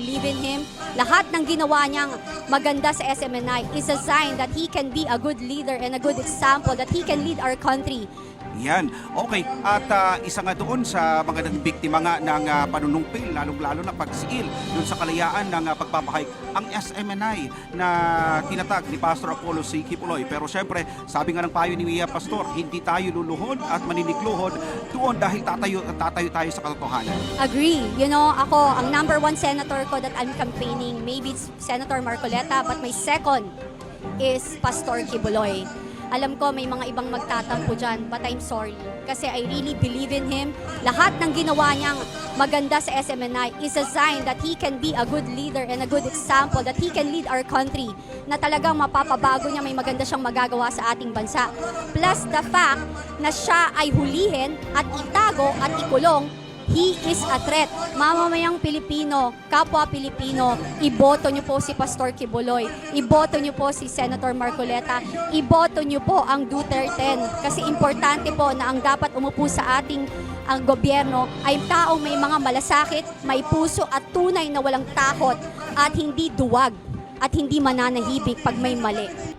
believe in him. Lahat ng ginawa niyang maganda sa SMNI is a sign that he can be a good leader and a good example that he can lead our country. Yan. Okay. At ah, isa nga doon sa mga naging nga ng ah, panunumpil, lalong-lalo na pagsiil doon sa kalayaan ng ah, pagpapahayag, ang SMNI na tinatag ni Pastor Apollo C. Kipuloy. Pero syempre, sabi nga ng payo ni Mia Pastor, hindi tayo luluhod at maninikluhod doon dahil tatayo, tatayo tayo sa katotohanan. Agree. You know, ako, ang number one senator ko that I'm campaigning, maybe it's Senator Marcoleta, but my second is Pastor Kibuloy. Alam ko may mga ibang magtatampo dyan, but I'm sorry. Kasi I really believe in him. Lahat ng ginawa niyang maganda sa SMNI is a sign that he can be a good leader and a good example, that he can lead our country, na talagang mapapabago niya, may maganda siyang magagawa sa ating bansa. Plus the fact na siya ay hulihin at itago at ikulong He is a threat. Mamamayang Pilipino, kapwa Pilipino, iboto niyo po si Pastor Kibuloy. Iboto niyo po si Senator Marcoleta. Iboto niyo po ang Duterte. Kasi importante po na ang dapat umupo sa ating ang gobyerno ay taong may mga malasakit, may puso at tunay na walang takot at hindi duwag at hindi mananahibig pag may mali.